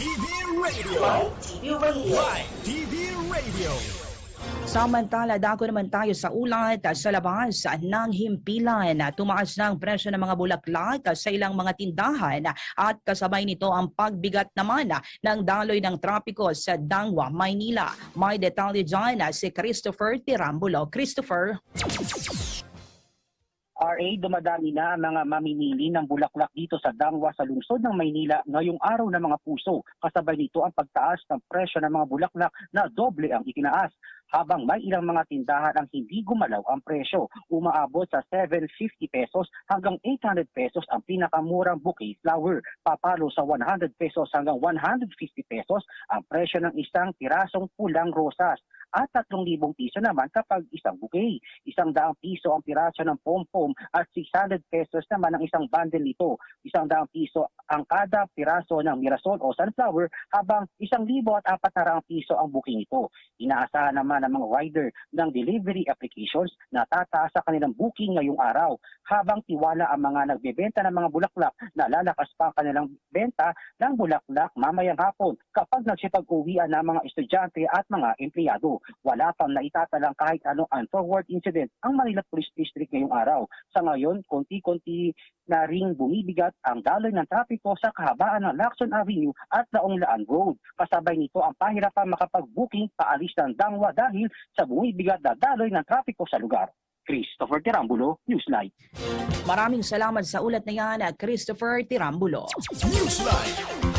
TV Radio. TV Radio. Live TV Radio. Samantala, dako naman tayo sa ulat sa labas ng himpilan. Tumaas na ang presyo ng mga bulaklak sa ilang mga tindahan at kasabay nito ang pagbigat naman ng daloy ng trapiko sa Dangwa, Maynila. May detalye dyan si Christopher Tirambulo. Christopher? RA, dumadami na ang mga mamimili ng bulaklak dito sa Dangwa sa lungsod ng Maynila ngayong araw ng mga puso. Kasabay nito ang pagtaas ng presyo ng mga bulaklak na doble ang itinaas. Habang may ilang mga tindahan ang hindi gumalaw ang presyo, umaabot sa 750 pesos hanggang 800 pesos ang pinakamurang bouquet flower. Papalo sa 100 pesos hanggang 150 pesos ang presyo ng isang pirasong pulang rosas at 3,000 piso naman kapag isang bouquet. Isang daang piso ang piraso ng pom-pom at 600 pesos naman ang isang bundle nito. Isang daang piso ang kada piraso ng mirasol o sunflower habang isang libo at apat na raang piso ang booking nito. Inaasahan naman ng mga rider ng delivery applications na tataas sa kanilang booking ngayong araw habang tiwala ang mga nagbebenta ng mga bulaklak na lalakas pa ang kanilang benta ng bulaklak mamayang hapon kapag nagsipag-uwian ng mga estudyante at mga empleyado. Wala pang naitatalang kahit anong untoward incident ang Manila Police District ngayong araw. Sa ngayon, konti-konti na ring bumibigat ang daloy ng trapiko sa kahabaan ng Lacson Avenue at Laong Laan Road. Kasabay nito ang pahirapan makapag-booking paalis ng Dangwa dahil sa bumibigat na daloy ng trapiko sa lugar. Christopher Tirambulo, Newsline. Maraming salamat sa ulat na yan, Christopher Tirambulo. Newsline.